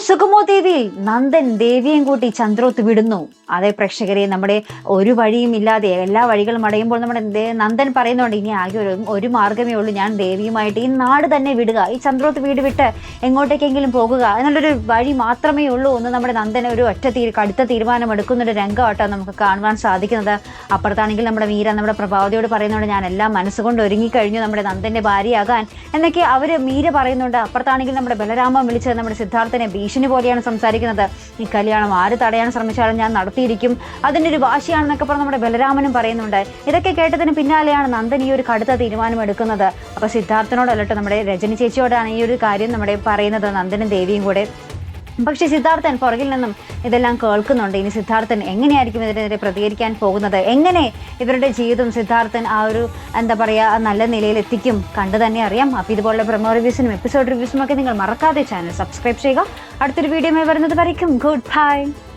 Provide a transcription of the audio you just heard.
സുഗമോ ദേവിയിൽ നന്ദൻ ദേവിയും കൂട്ടി ചന്ദ്രോത്ത് വിടുന്നു. അതെ പ്രേക്ഷകരെ നമ്മുടെ ഒരു വഴിയും ഇല്ലാതെ എല്ലാ വഴികളും അടയുമ്പോൾ നമ്മുടെ നന്ദൻ പറയുന്നുണ്ട് ഇനി ആകെ ഒരു ഒരു മാർഗമേ ഉള്ളൂ. ഞാൻ ദേവിയുമായിട്ട് ഈ നാട് തന്നെ വിടുക. ഈ ചന്ദ്രോത്ത് വീട് വിട്ട് എങ്ങോട്ടേക്കെങ്കിലും പോകുക എന്നുള്ളൊരു വഴി മാത്രമേ ഉള്ളൂ എന്ന് നമ്മുടെ നന്ദൻ ഒരു ഒറ്റ തീ കടുത്ത തീരുമാനം എടുക്കുന്നൊരു രംഗമായിട്ടാണ് നമുക്ക് കാണുവാൻ സാധിക്കുന്നത്. അപ്പുറത്താണെങ്കിൽ നമ്മുടെ മീര നമ്മുടെ പ്രഭാവതിയോട് പറയുന്നുണ്ട് ഞാൻ എല്ലാം മനസ്സുകൊണ്ട് ഒരുങ്ങിക്കഴിഞ്ഞു നമ്മുടെ നന്ദന്റെ ഭാര്യയാകാൻ എന്നൊക്കെ അവർ മീര പറയുന്നുണ്ട്. അപ്പുറത്താണെങ്കിൽ നമ്മുടെ ബലരാമൻ വിളിച്ച് നമ്മുടെ സിദ്ധാർത്ഥനെ ഭീഷണി പോലെയാണ് സംസാരിക്കുന്നത്. ഈ കല്യാണം ആര് തടയാൻ ശ്രമിച്ചാലും ഞാൻ നടത്തിയിരിക്കും. അതിന്റെ ഒരു വാശിയാണെന്നൊക്കെ പറഞ്ഞ് നമ്മുടെ ബലരാമനും പറയുന്നുണ്ട്. ഇതൊക്കെ കേട്ടതിന് പിന്നാലെയാണ് നന്ദൻ ഈ ഒരു കടുത്ത തീരുമാനം എടുക്കുന്നത് അപ്പോൾ സിദ്ധാർത്ഥനോടല്ലട്ടോ നമ്മുടെ രജനി ചേച്ചിയോടാണ് ഈ ഒരു കാര്യം നമ്മുടെ പറയുന്നത്. നന്ദനും ദേവിയും കൂടെ പക്ഷേ സിദ്ധാർത്ഥൻ പുറകിൽ നിന്നും ഇതെല്ലാം കേൾക്കുന്നുണ്ട്. ഇനി സിദ്ധാർത്ഥൻ എങ്ങനെയായിരിക്കും ഇതിനെതിരെ പ്രതികരിക്കാൻ പോകുന്നത്? എങ്ങനെ ഇവരുടെ ജീവിതം സിദ്ധാർത്ഥൻ ആ ഒരു എന്താ പറയുക നല്ല നിലയിൽ എത്തിക്കും? കണ്ടു തന്നെ അറിയാം. അപ്പോൾ ഇതുപോലുള്ള പ്രമോ റിവ്യൂസിനും എപ്പിസോഡ് റിവ്യൂസിനും ഒക്കെ നിങ്ങൾ മറക്കാതെ ചാനൽ സബ്സ്ക്രൈബ് ചെയ്യുക. അടുത്തൊരു വീഡിയോ വരുന്നത് വരയ്ക്കും. Good bye.